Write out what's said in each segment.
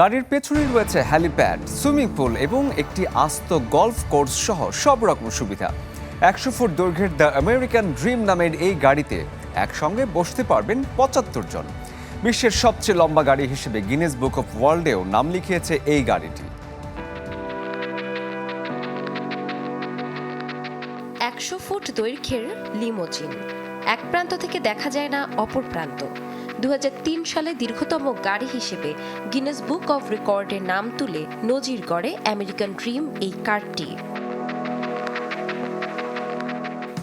গাড়ির পেছনেই রয়েছে হ্যালিপ্যাড সুইমিং পুল এবং একটি আস্ত গলফ কোর্স সহ সব রকম সুবিধা। একশো ফুট দৈর্ঘ্যের দ্য আমেরিকান ড্রিম নামের এই গাড়িতে একসঙ্গে বসতে পারবেন পঁচাত্তর জন। বিশ্বের সবচেয়ে লম্বা গাড়ি হিসেবে গিনেস বুক অফ ওয়ার্ল্ডেও নাম লিখিয়েছে এই গাড়িটি। একশো ফুট দৈর্ঘ্যের লিমোজিন এক প্রান্ত থেকে দেখা যায় না, অপর প্রান্ত। দু হাজার তিন সালে দীর্ঘতম গাড়ি হিসেবে গিনেস বুক অফ রেকর্ডের নাম তুলে নজির গড়ে আমেরিকান ড্রিম এই কারটি।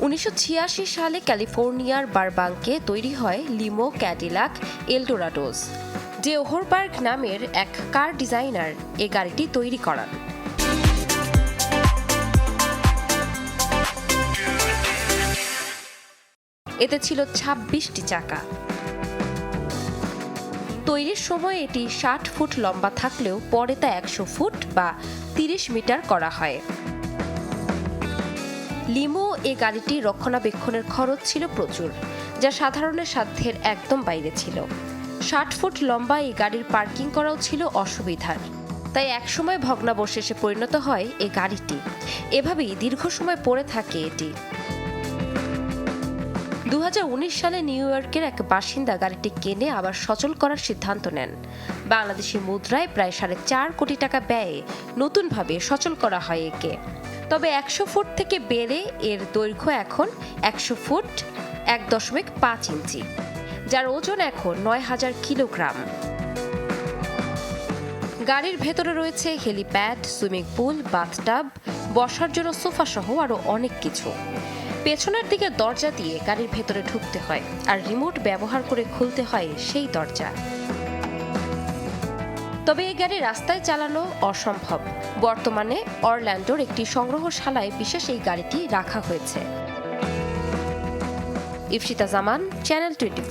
উনিশশো ছিয়াশি সালে ক্যালিফোর্নিয়ার বারবাঙ্কে তৈরি হয় লিমো ক্যাডিলাক এলডোরাডোস যে ওহরবার্গ নামের এক কার ডিজাইনার এ গাড়িটি তৈরি করান। এতে ছিল ছাব্বিশটি চাকা। তৈরির সময় এটি ষাট ফুট লম্বা থাকলেও পরে তা একশো ফুট বা তিরিশ মিটার করা হয়। লিমো এ গাড়িটি রক্ষণাবেক্ষণের খরচ ছিল প্রচুর, যা সাধারণের সাধ্যের একদম বাইরে ছিল। ষাট ফুট লম্বা এই গাড়ির পার্কিং করাও ছিল অসুবিধার, তাই একসময় ভগ্নাবশেষে পরিণত হয় এই গাড়িটি। এভাবেই দীর্ঘ সময় পড়ে থাকে এটি। দু হাজার উনিশ সালে নিউ ইয়র্কের এক বাসিন্দা গাড়িটি কেনে আবার সচল করার সিদ্ধান্ত নেন। বাংলাদেশি মুদ্রায় প্রায় সাড়ে চার কোটি টাকা ব্যয়ে নতুনভাবে সচল করা হয় একে। তবে একশো ফুট থেকে বেড়ে এর দৈর্ঘ্য এখন একশো ফুট এক দশমিক পাঁচ ইঞ্চি, যার ওজন এখন নয় হাজার কিলোগ্রাম। গাড়ির ভেতরে রয়েছে হেলিপ্যাড, সুইমিং পুল বাথটাব বসার জন্য সোফা সহ আরও অনেক কিছু। পেছনের দিকে দরজা দিয়ে গাড়ির ভেতরে ঢুকতে হয় আর রিমোট ব্যবহার করে খুলতে হয় সেই দরজা। তবে এই গাড়ি রাস্তায় চালানো অসম্ভব। বর্তমানে অরল্যান্ডোর একটি সংগ্রহশালায় বিশেষ এই গাড়িটি রাখা হয়েছে। ইফসিতা জামান চ্যানেল টোয়েন্টি